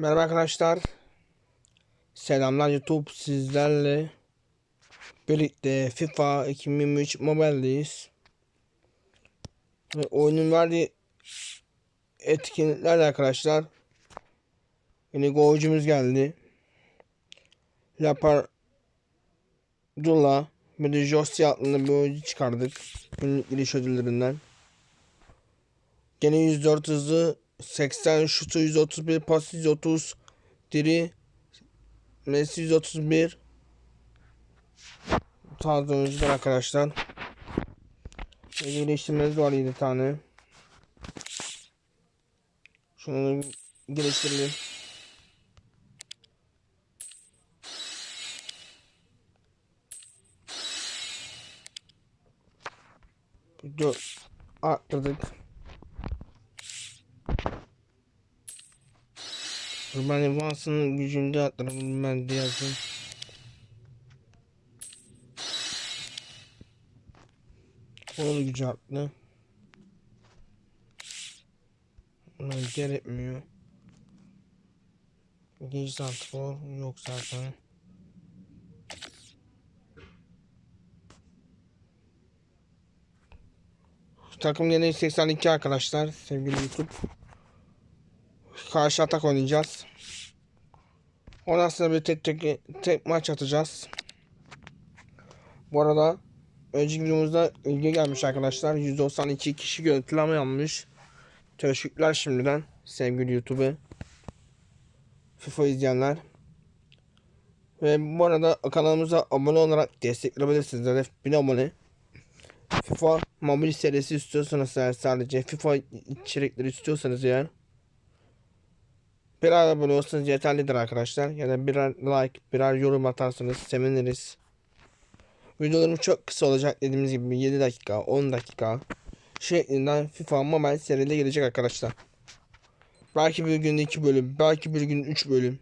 Merhaba arkadaşlar. Selamlar YouTube sizlerle birlikte FIFA 2023 Mobile'deyiz. Ve oyunun verdiği etkinliklerle arkadaşlar yeni golcümüz geldi. Lapar Dula bir de Josi adlı bir oyuncu çıkardık. Günlük giriş ödüllerinden. Gene 104 hızlı 80 şutu 131 pas 130 diri Messi 131 tarzı oyuncular arkadaşlar. Ve geliştirmemiz var 7 tane. Şunu geliştirelim. Dört arttırdık. Urban Evans'ın gücünde atlarım ben diyazım. Onun gücü arttı. Ona gerekmiyor. İkinci santrfor yok zaten. Takım yine 82 arkadaşlar sevgili YouTube. Karşı atak oynayacağız. Ondan sonra bir tek tek, tek maç atacağız. Bu arada önceki videomuzda ilgi gelmiş arkadaşlar. 192 kişi görüntüleme almış. Teşekkürler şimdiden sevgili YouTube. FIFA izleyenler. Ve bu arada kanalımıza abone olarak destekleyebilirsiniz. Hedef 1000 abone. FIFA mobil serisi istiyorsanız eğer sadece FIFA içerikleri istiyorsanız eğer Birer abone olsanız yeterlidir arkadaşlar. Ya da birer like, birer yorum atarsanız seviniriz. Videolarım çok kısa olacak dediğimiz gibi 7 dakika, 10 dakika şeklinden FIFA Mobile seride gelecek arkadaşlar. Belki bir günde 2 bölüm, belki bir gün 3 bölüm.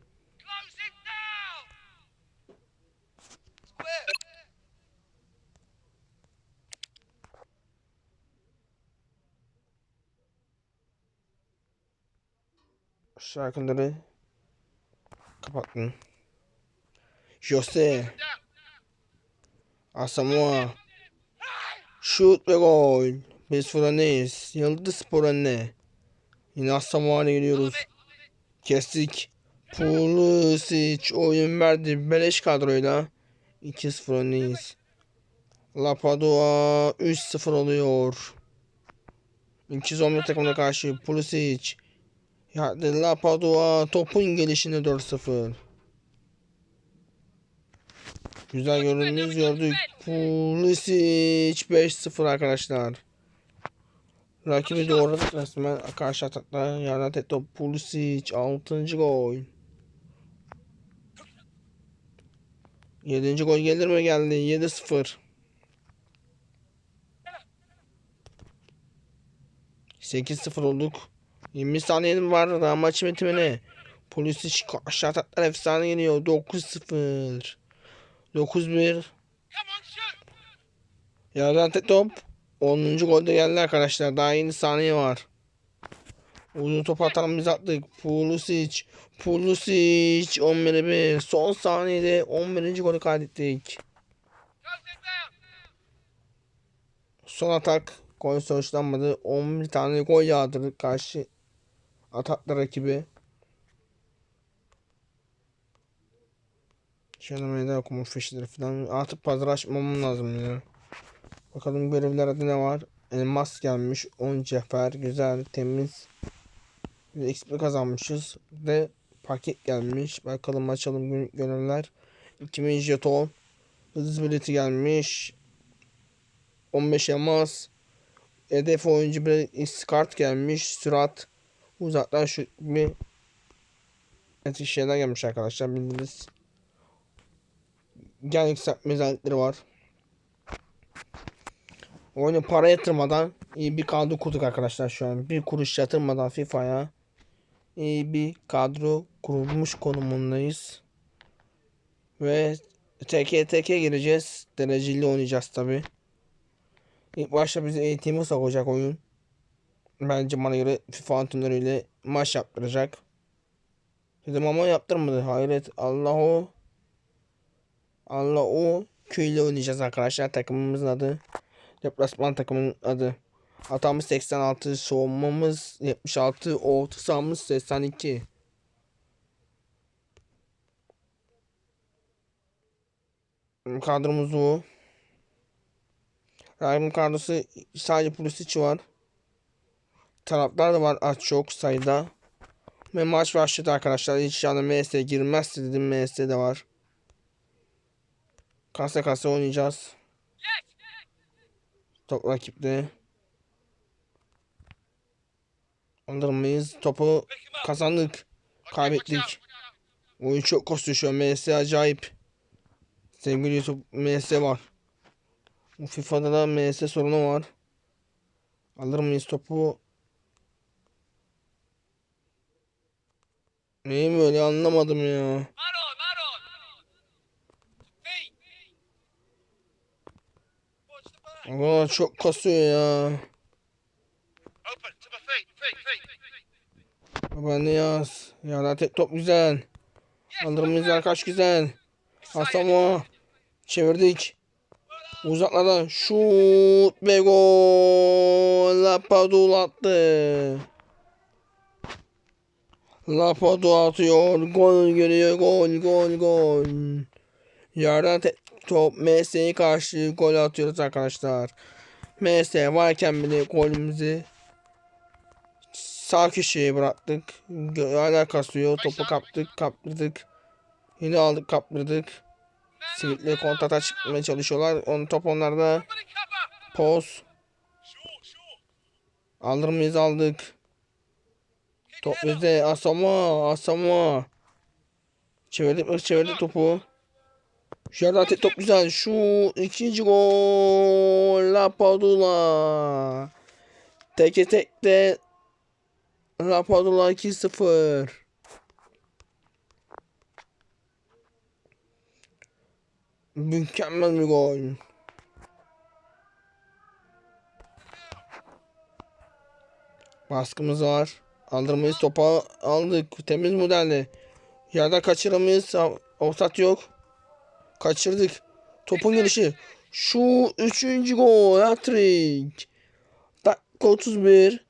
Şarkıları kapattım. Jose Asamoah Şut ve gol. Biz Furaneyiz. Yıldız Spor önüne. Yine Asamoah'a gidiyoruz. Kestik. Pulisic oyun verdi. Beleş kadroyla. 2-0 öndeyiz. Lapadua 3-0 oluyor. 211 takımına karşı Pulisic. Ya Lapadua topun gelişine 4-0. Güzel göründüğünüz gördük. Pulisic 5-0 arkadaşlar. Rakibi doğradık resmen. Karşı atakta yerden tek top Pulisic 6. gol. 7. gol gelir mi geldi? 7-0. 8-0 olduk. 20 saniyem var daha maç bitimine. Polisi karşı ataklar efsane geliyor. 9-0. 9-1. Come on, shoot! Yerden tek top. 10. golde geldi arkadaşlar. Daha yeni saniye var. Uzun top atalım biz attık. Pulisic. Pulisic 11'e 1. Son saniyede 11. golü kaydettik. Son atak. Gol sonuçlanmadı. 11 tane gol yağdırdık karşı ataklı rakibi. Şöyle meydan okuma fişleri falan. Artık pazar açmamam lazım ya. Bakalım görevler adı ne var? Elmas gelmiş. 10 cefer. Güzel. Temiz. Bir XP kazanmışız. Ve paket gelmiş. Bakalım açalım gün- görevler. 2000 jeton. Hız bileti gelmiş. 15 elmas. Hedef oyuncu bir kart gelmiş. Sürat. Uzaktan şu bir etik şeyler gelmiş arkadaşlar bildiğiniz. Gel yükseltme özellikleri var. Oyuna para yatırmadan iyi bir kadro kurduk arkadaşlar şu an. Bir kuruş yatırmadan FIFA'ya iyi bir kadro kurulmuş konumundayız. Ve TK TK gireceğiz. Dereceli oynayacağız tabi. İlk başta bizi eğitime sokacak oyun. Bence bana göre FIFA antrenörüyle maç yaptıracak. Dedim ama yaptırmadı. Hayret. Allah o. Allah o. Köyle oynayacağız arkadaşlar. Takımımızın adı. Deplasman takımının adı. Hatamız 86. Soğumamız 76. Orta sahamız 82. Kadromuz bu. Rahim kadrosu sadece Pulisic var. Taraftar da var az çok sayıda. Ve maç başladı arkadaşlar. İnşallah MS girmezse dedim MS de var. Kase kase oynayacağız. Top rakipte. Alır mıyız? Topu kazandık. Kaybettik. Oyun çok koşuyor şu an. MS acayip. Sevgili YouTube MS var. Bu FIFA'da da MS sorunu var. Alır mıyız topu? Neyi böyle anlamadım ya. Allah çok kasıyor ya. De yaz. Ya tek top güzel. Mıyız arkadaş güzel. Asama. Çevirdik. Uzaklardan şut ve gol. Lapadula attı. Lapadula atıyor. Gol geliyor. Gol gol gol. Yerden top MS'ye karşı gol atıyoruz arkadaşlar. MS varken bile golümüzü sağ köşeye bıraktık. Hala kasıyor. Topu kaptık, kaptırdık. Yine aldık, kaptırdık. Simitli kontrata çıkmaya çalışıyorlar. On top onlarda. Poz. Alır mıyız aldık. Top bizde. Asama, Asama. Çevirdik, çevirdik topu. Şu yerden tek top güzel. Şu ikinci gol. Lapadula. Teke tekte. Lapadula 2-0. Mükemmel bir gol. Baskımız var. Aldırmayız topa aldık. Temiz modelde. Yerden kaçıramayız. Offside yok. Kaçırdık. Topun gelişi. Şu üçüncü gol. Hat-trick. Dakika 31.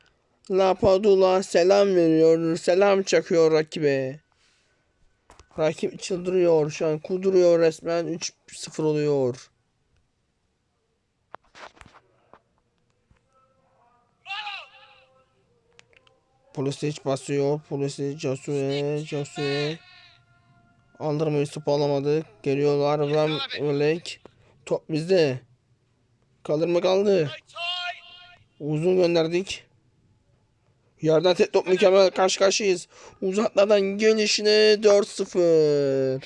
Lapadula selam veriyor. Selam çakıyor rakibe. Rakip çıldırıyor. Şu an kuduruyor resmen. 3-0 oluyor. Pulisic basıyor. Pulisic, Josue, Josue. Aldırmayı topu alamadık. Geliyorlar. Van Vlek. Top bizde. Kalır mı kaldı? Uzun gönderdik. Yerden tek top mükemmel karşı karşıyayız. Uzatmadan gelişine 4-0.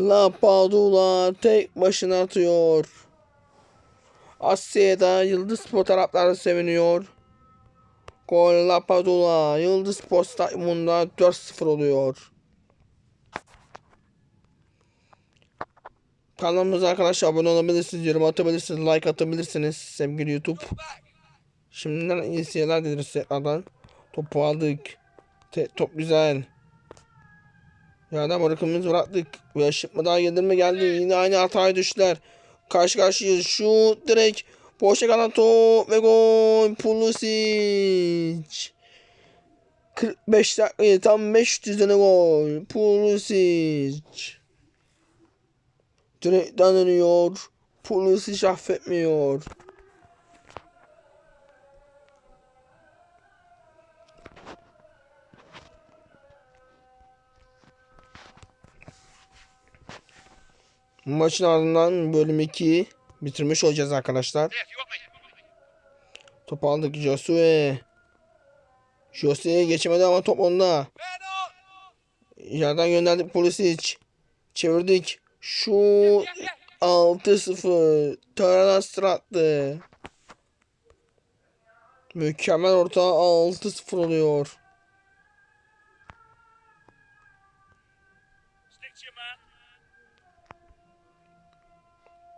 La Padula tek başına atıyor. Asya'da Yıldız Spor taraftarı seviniyor. Gol La Padula Yıldız Spor Stadyumunda 4-0 oluyor. Kanalımıza arkadaşlar abone olabilirsiniz, yorum atabilirsiniz, like atabilirsiniz sevgili YouTube. Şimdiden iyi seyirler dileriz tekrardan. Topu aldık. Te- top güzel. Yerden bırakımımızı bıraktık. Ve şıkma daha yedirme geldi. Yine aynı hataya düştüler. Karşı karşıyayız. Şu direkt boşa kalan top ve gol. Pulisic. 45 dakika tam 500 tane gol. Pulisic. Direkten dönüyor. Pulisic affetmiyor. Maçın ardından bölüm 2 bitirmiş olacağız arkadaşlar. Yeah, if you want me. Top aldık Josue. Josue'ye geçemedi ama top onda. Yerden gönderdik Pulisic. Çevirdik. Şu Yeah, yeah. 6-0. Taranas attı. Mükemmel orta 6-0 oluyor.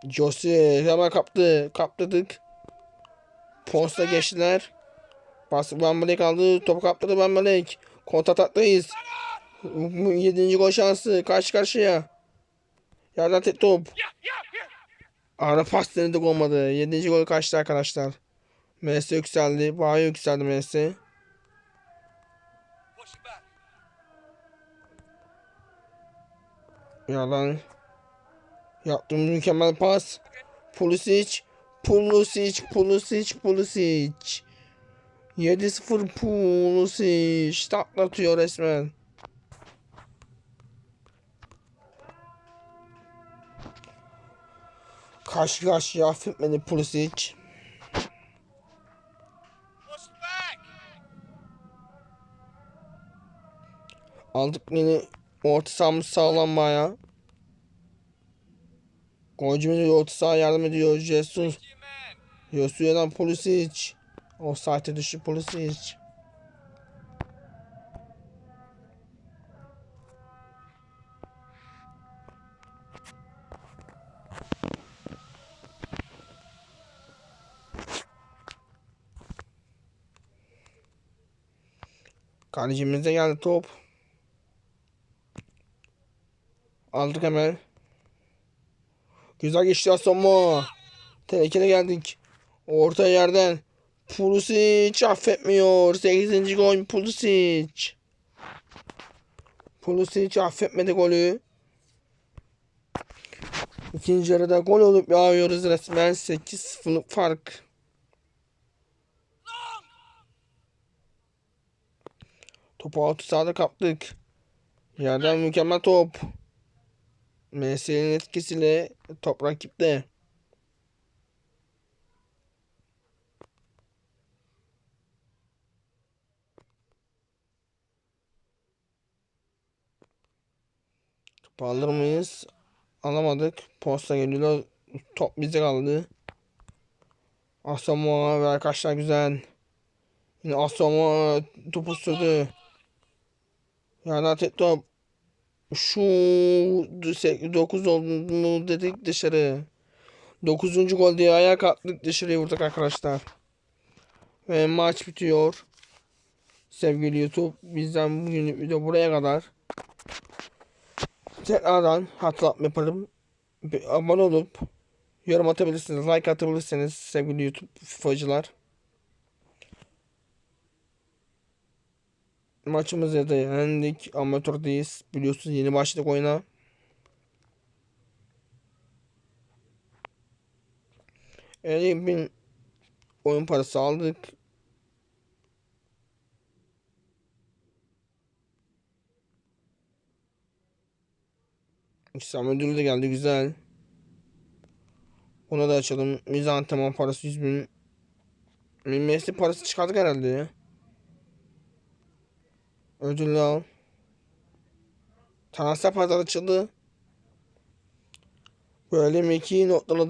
Jose hemen kaptı. Kaptırdık. Pons'la geçtiler. Pas Van Beek aldı. Topu kaptırdı Van Beek. Kontrataktayız. Bu Yedinci gol şansı. Karşı karşıya. Yerden tek top. Ara pas denedik olmadı. Yedinci gol kaçtı arkadaşlar. Messi yükseldi. Bayağı yükseldi Messi. Yalan. Yaptığımız mükemmel pas. Pulisic. Pulisic. Pulisic. Pulisic. 7-0 Pulisic. Taklatıyor resmen. Karşı karşıya affetmedi Pulisic. Aldık yine orta sahamız sağlam baya. Golcümüz de orta saha yardım ediyor. Jesus. Yosuye'den Pulisic. O saate dışı Pulisic. Kalecimize geldi top. Aldık hemen. Güzel geçti Asamoah. Tehlikeli geldik. Orta yerden. Pulisic affetmiyor. 8. gol Pulisic. Pulisic affetmedi golü. İkinci yarıda gol olup yağıyoruz resmen. 8-0'lık fark. Topu altı sahada kaptık. Yerden mükemmel top. Messi'nin etkisiyle top rakipte. Topu alır mıyız? Alamadık. Posta geliyor. Top bize kaldı. Asamoah ve arkadaşlar güzel. Yine Asamoah topu sürdü. Yerden tek top. Şu 9 oldu dedik dışarı. 9. gol diye ayak attık dışarıya vurduk arkadaşlar. Ve maç bitiyor. Sevgili YouTube bizden bugünlük video buraya kadar. Tekrardan hatırlatma yapalım. Bir abone olup yorum atabilirsiniz, like atabilirsiniz sevgili YouTube FIFA'cılar. Maçımızı da yendik. Amatördeyiz. Biliyorsunuz yeni başladık oyuna. Yani bin oyun parası aldık. İslam ödülü de geldi güzel. Ona da açalım. Mizan tamam parası 100 bin. Messi parası çıkardık herhalde ya. Ödülü al. Transfer pazarı açıldı. Böyle mi iki noktaladık.